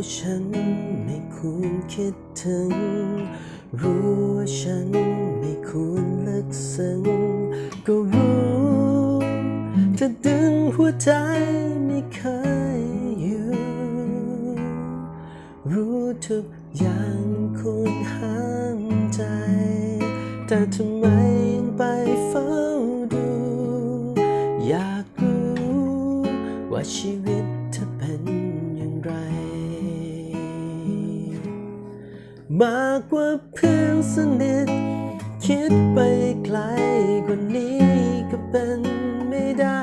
ว่าฉันไม่ควรคิดถึง รู้ว่าฉันไม่ควรลึกซึ้งก็รู้จะดึงหัวใจไม่เคยอยู่ รู้ทุกอย่างควรห้ามใจ แต่ทำไมยังไปเฝ้าดู อยากรู้ว่าชีวิต มากกว่าเพื่อนสนิท คิดไปไกลกว่านี้ก็เป็นไม่ได้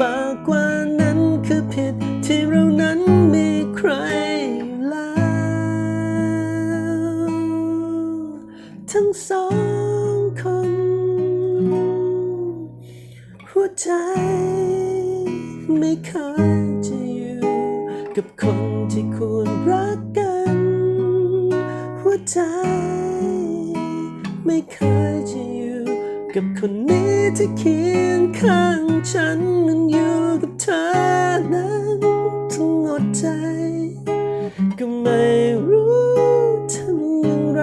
มากกว่านั้นคือผิดที่เรานั้นมีใครอยู่แล้วทั้งสองคน หัวใจไม่เคยจะอยู่ กับคนที่ควรรักกัน ใจ ไม่เคยจะอยู่กับคนนี้ที่เคียงข้างฉันมันอยู่กับเธอนั้นทั้งหมดใจ ก็ไม่รู้ทำอย่างไร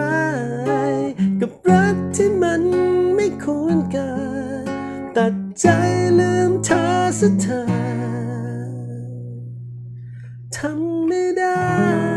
กับรักที่มันไม่ควรเกิดตัดใจลืมเธอสักเธอทำไม่ได้